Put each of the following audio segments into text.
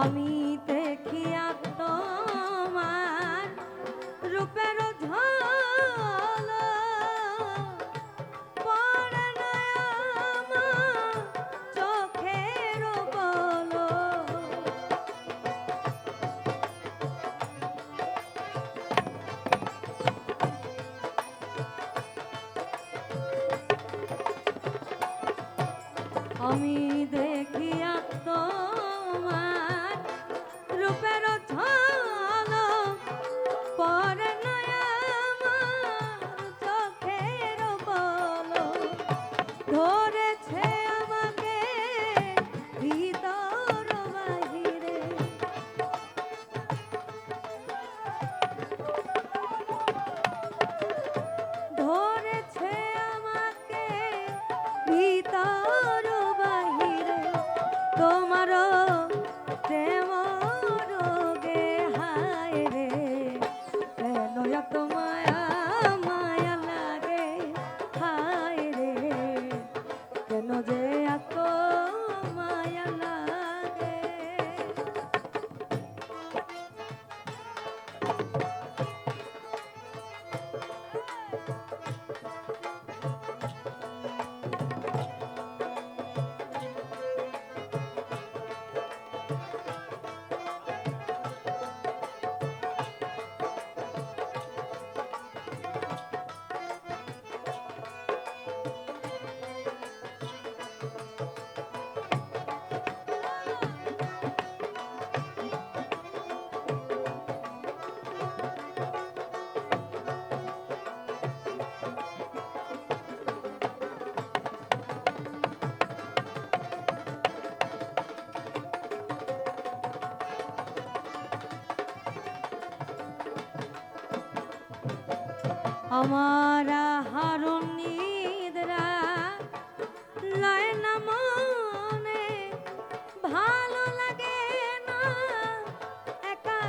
আমি আমার মনে ভালো লাগে একা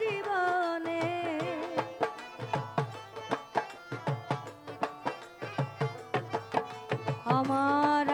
জীবনে। আমার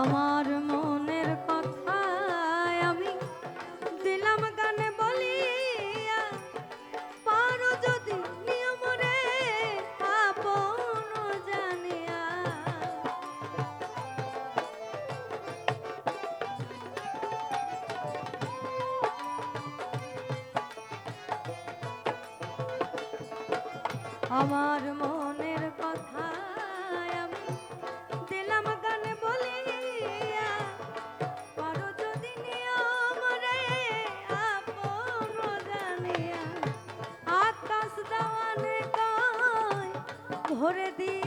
আমার মনের কথা আমি দিলাম গানে বলিয়া, পারো যদি নিয়ম রে আপন জানিয়া। আমার মন ভরে দিয়ে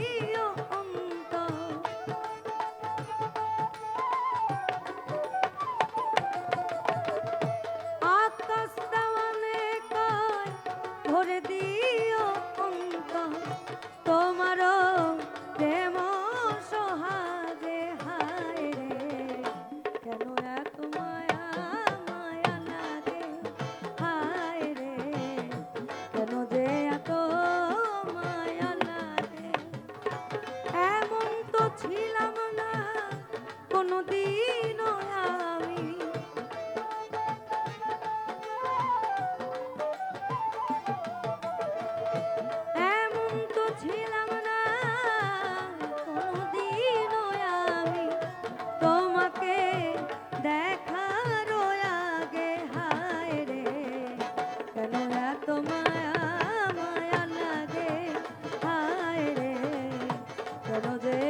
কেন যে